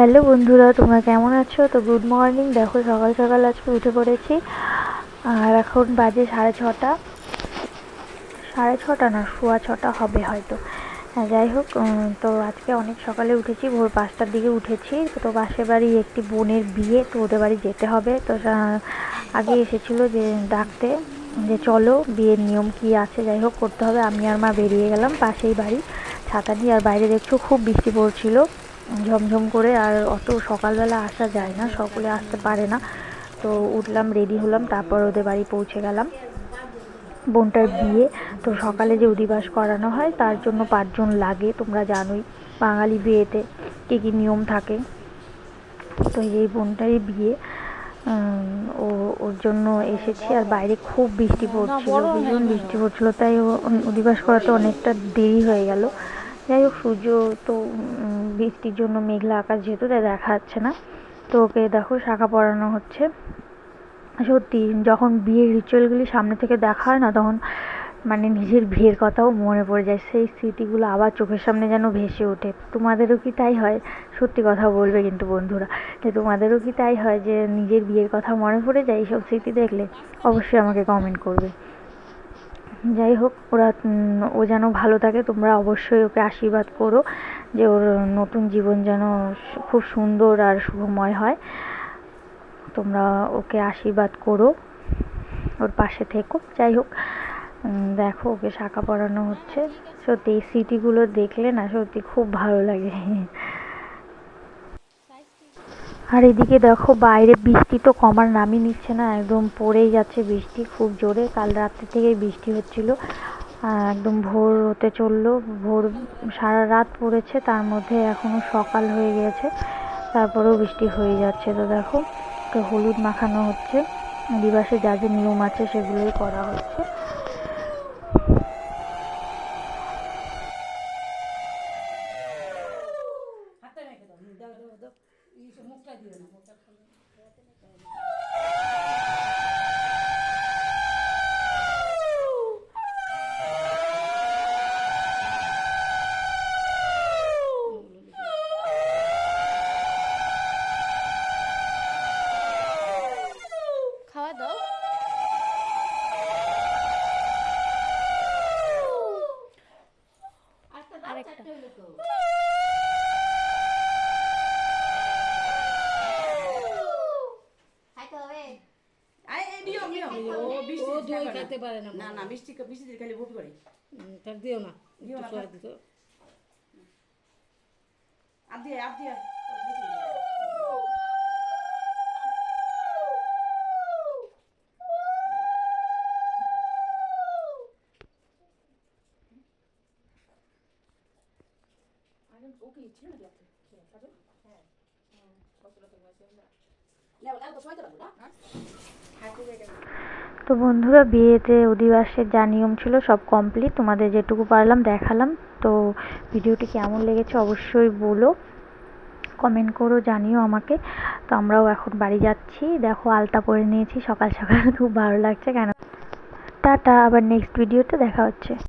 Hello বন্ধুরা তোমরা কেমন আছো? তো গুড মর্নিং দেখো সকাল সকাল আজকে উঠে পড়েছি। আর এখন বাজে সাড়ে ছটা। সাড়ে ছটা না সোয়া ছটা হবে হয়তো। হ্যাঁ, যাই হোক তো আজকে অনেক সকালে উঠেছি। ভোর পাঁচটার দিকে উঠেছি। তো পাশের বাড়ি একটি বোনের বিয়ে তো ওদের বাড়ি যেতে হবে। তো আগে এসেছিল যে ডাকতে যে চলো বিয়ের নিয়ম কি আছে যাই হোক করতে হবে। আমি আর মা বেরিয়ে গেলাম পাশেই বাড়ি। ছাতা নিয়ে আর বাইরে দেখছ খুব বৃষ্টি পড়ছিল। ঝমঝম করে আর অত সকালবেলা আসা যায় না সকলে আসতে পারে না। তো উঠলাম রেডি হলাম তারপর ওদের বাড়ি পৌঁছে গেলাম। বোনটার বিয়ে তো সকালে যে অধিবাস করানো হয় তার জন্য পাঁচজন লাগে তোমরা জানোই বাঙালি বিয়েতে কী কী নিয়ম থাকে। তো এই বোনটারই বিয়ে ও ওর জন্য এসেছি আর বাইরে খুব বৃষ্টি পড়ছিল ভীষণ বৃষ্টি পড়ছিল তাই ও- অধিবাস করাতে অনেকটা দেরি হয়ে গেল। যাই হোক, সূর্য তো বৃষ্টির জন্য মেঘলা আকাশ যেহেতু, তাই দেখা যাচ্ছে না। তো ওকে দেখো, শাখা পরানো হচ্ছে। সত্যি, যখন বিয়ের রিচুয়ালগুলি সামনে থেকে দেখা হয় না, তখন মানে নিজের বিয়ের কথাও মনে পড়ে যায়। সেই স্মৃতিগুলো আবার চোখের সামনে যেন ভেসে ওঠে। তোমাদেরও কি তাই হয়? সত্যি কথা বলবে কিন্তু বন্ধুরা। যে তোমাদেরও কি তাই হয় যে নিজের বিয়ের কথা মনে পড়ে যায়? এইসব স্মৃতি দেখলে অবশ্যই আমাকে কমেন্ট করবে। যাই হোক, ওরা ও যেন ভালো থাকে, তোমরা অবশ্যই ওকে আশীর্বাদ করো যে ওর নতুন জীবন যেন খুব সুন্দর আর শুভময় হয়। তোমরা ওকে আশীর্বাদ করো, ওর পাশে থেকো। যাই হোক দেখো ওকে শাখা পরানো হচ্ছে। সত্যি এই স্মৃতিগুলো দেখলে না সত্যি খুব ভালো লাগে। আর এদিকে দেখো বাইরে বৃষ্টি তো কমার নামই নিচ্ছে না, একদম পড়েই যাচ্ছে বৃষ্টি, খুব জোরে। কাল রাত্রি থেকেই বৃষ্টি হচ্ছিল। একদম ভোর হতে চলল, ভোর সারা রাত পড়েছে, তার মধ্যে এখনও সকাল হয়ে গেছে, তারপরেও বৃষ্টি হয়ে যাচ্ছে। তো দেখো তো হলুদ মাখানো হচ্ছে, দিবাসে যা যা নিয়ম আছে সেগুলোই করা হচ্ছে। খাওয়া দাও আরেকটা ও দই পারে খেতে পারে না না না বৃষ্টি বৃষ্টি দিলে খালি বমি করে। তার দিও না দিও একটু না, সোয়া দিত আর দিয়ে আর দিয়ে। তো বন্ধুরা, বিয়েতে অধিবাসের যা নিয়ম ছিল সব কমপ্লিট তোমাদের যেটুকু পারলাম দেখালাম। তো ভিডিওটি কেমন লেগেছে অবশ্যই বলো। কমেন্ট করো, জানিও আমাকে। তো আমরাও এখন বাড়ি যাচ্ছি। দেখো, আলতা পরে নিয়েছি। সকাল সকাল খুব ভালো লাগছে কেন? টাটা, আবার নেক্সট ভিডিওতে দেখা হচ্ছে।